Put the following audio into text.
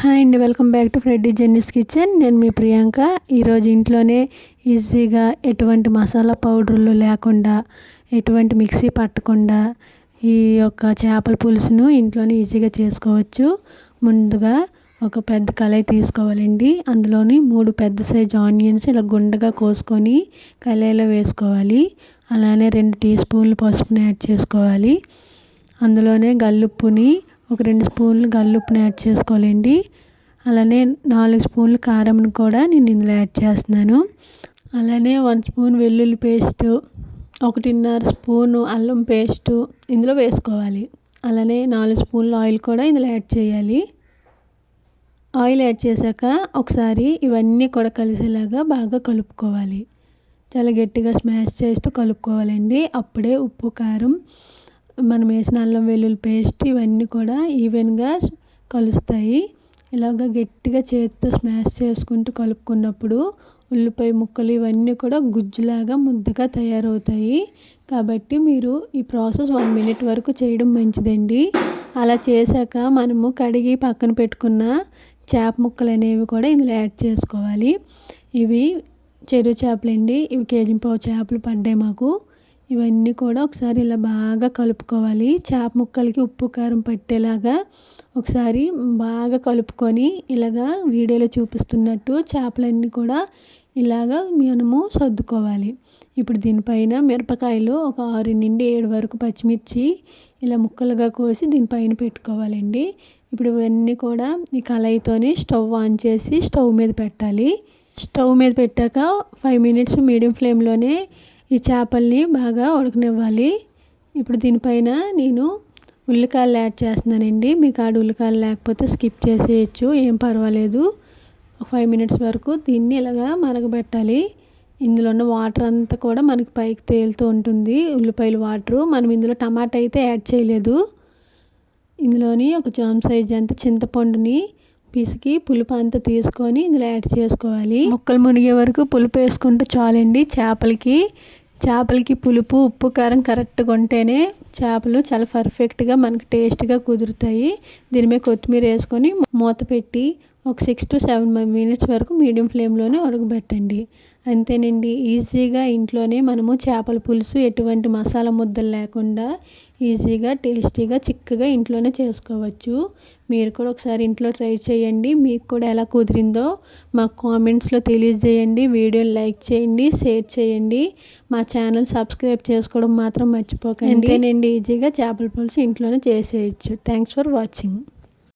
Hi అండి welcome back to Freddie Jennis kitchen. నేను మీ ప్రియాంక. ఈరోజు ఇంట్లోనే ఈజీగా ఎటువంటి మసాలా పౌడర్లు లేకుండా ఎటువంటి మిక్సీ పట్టకుండా ఈ యొక్క చేపల పులుసును ఇంట్లోనే ఈజీగా చేసుకోవచ్చు. ముందుగా ఒక పెద్ద కళాయి తీసుకోవాలండి. అందులోని మూడు పెద్ద సైజు ఆనియన్స్ ఇలా గుండగా కోసుకొని కళాయిలో వేసుకోవాలి. అలానే రెండు టీ స్పూన్లు పసుపుని యాడ్ చేసుకోవాలి. అందులోనే గల్లుప్పుని ఒక రెండు స్పూన్లు గల్లుప్పుని యాడ్ చేసుకోవాలండి. అలానే నాలుగు స్పూన్లు కారంను కూడా నేను ఇందులో యాడ్ చేస్తున్నాను. అలానే వన్ స్పూన్ వెల్లుల్లి పేస్ట్ ఒకటిన్నర స్పూను అల్లం పేస్టు ఇందులో వేసుకోవాలి. అలానే నాలుగు స్పూన్లు ఆయిల్ కూడా ఇందులో యాడ్ చేయాలి. ఆయిల్ యాడ్ చేశాక ఒకసారి ఇవన్నీ కూడా కలిసేలాగా బాగా కలుపుకోవాలి. చాలా గట్టిగా స్మాష్ చేస్తూ కలుపుకోవాలండి. అప్పుడే ఉప్పు కారం మనం వేసిన అల్లం వెల్లుల్లి పేస్ట్ ఇవన్నీ కూడా ఈవెన్గా కలుస్తాయి. ఇలాగ గట్టిగా చేతితో స్మాష్ చేసుకుంటూ కలుపుకున్నప్పుడు ఉల్లిపాయ ముక్కలు ఇవన్నీ కూడా గుజ్జులాగా ముద్దగా తయారవుతాయి. కాబట్టి మీరు ఈ ప్రాసెస్ వన్ మినిట్ వరకు చేయడం మంచిదండి. అలా చేశాక మనము కడిగి పక్కన పెట్టుకున్న చేప ముక్కలు అనేవి కూడా ఇందులో యాడ్ చేసుకోవాలి. ఇవి చెరువు చేపలండి. ఇవి కేజీ పావు చేపలు పడ్డాయి మాకు. ఇవన్నీ కూడా ఒకసారి ఇలా బాగా కలుపుకోవాలి. చేప ముక్కలకి ఉప్పు కారం పట్టేలాగా ఒకసారి బాగా కలుపుకొని ఇలాగా వీడియోలో చూపిస్తున్నట్టు చేపలన్నీ కూడా ఇలాగా మనము సర్దుకోవాలి. ఇప్పుడు దీనిపైన మిరపకాయలు ఒక ఆరు నుండి ఏడు వరకు పచ్చిమిర్చి ఇలా ముక్కలుగా కోసి దీనిపైన పెట్టుకోవాలండి. ఇప్పుడు ఇవన్నీ కూడా ఈ కళాయితోని స్టవ్ ఆన్ చేసి స్టవ్ మీద పెట్టాలి. స్టవ్ మీద పెట్టాక ఫైవ్ మినిట్స్ మీడియం ఫ్లేమ్లోనే ఈ చేపల్ని బాగా ఉడకనివ్వాలి. ఇప్పుడు దీనిపైన నేను ఉల్లికాయలు యాడ్ చేస్తున్నానండి. మీకు ఆడ ఉల్లికాయలు లేకపోతే స్కిప్ చేసేయచ్చు ఏం పర్వాలేదు. ఒక ఫైవ్ మినిట్స్ వరకు దీన్ని ఇలాగా మరగబెట్టాలి. ఇందులో ఉన్న వాటర్ అంతా కూడా మనకి పైకి తేలుతూ ఉంటుంది. ఉల్లిపాయలు వాటరు. మనం ఇందులో టమాటా అయితే యాడ్ చేయలేదు. ఇందులోని ఒక జామ్ సైజ్ అంత చింతపండుని పిసికి పులుపు అంతా తీసుకొని ఇందులో యాడ్ చేసుకోవాలి. ముక్కలు మునిగే వరకు పులుపు వేసుకుంటే చాలండి చేపలకి. చేపలకి పులుపు ఉప్పు కారం కరెక్ట్గా ఉంటేనే చేపలు చాలా పర్ఫెక్ట్గా మనకి టేస్ట్గా కుదురుతాయి. దీని మీద కొత్తిమీర వేసుకొని మూత పెట్టి ఒక సిక్స్ టు సెవెన్ మినిట్స్ వరకు మీడియం ఫ్లేమ్లోనే ఉడకబెట్టండి. అంతేనండి ఈజీగా ఇంట్లోనే మనము చేపల పులుసు ఎటువంటి మసాలా ముద్దలు లేకుండా ఈజీగా టేస్టీగా చిక్కగా ఇంట్లోనే చేసుకోవచ్చు. మీరు కూడా ఒకసారి ఇంట్లో ట్రై చేయండి. మీకు కూడా ఎలా కుదిరిందో మాకు కామెంట్స్లో తెలియజేయండి. వీడియోని లైక్ చేయండి షేర్ చేయండి. మా ఛానల్ సబ్స్క్రైబ్ చేసుకోవడం మాత్రం మర్చిపోకండి. అంతేనండి. ఈజీగా చేపల పులుసు ఇంట్లోనే చేసేయచ్చు. Thanks for watching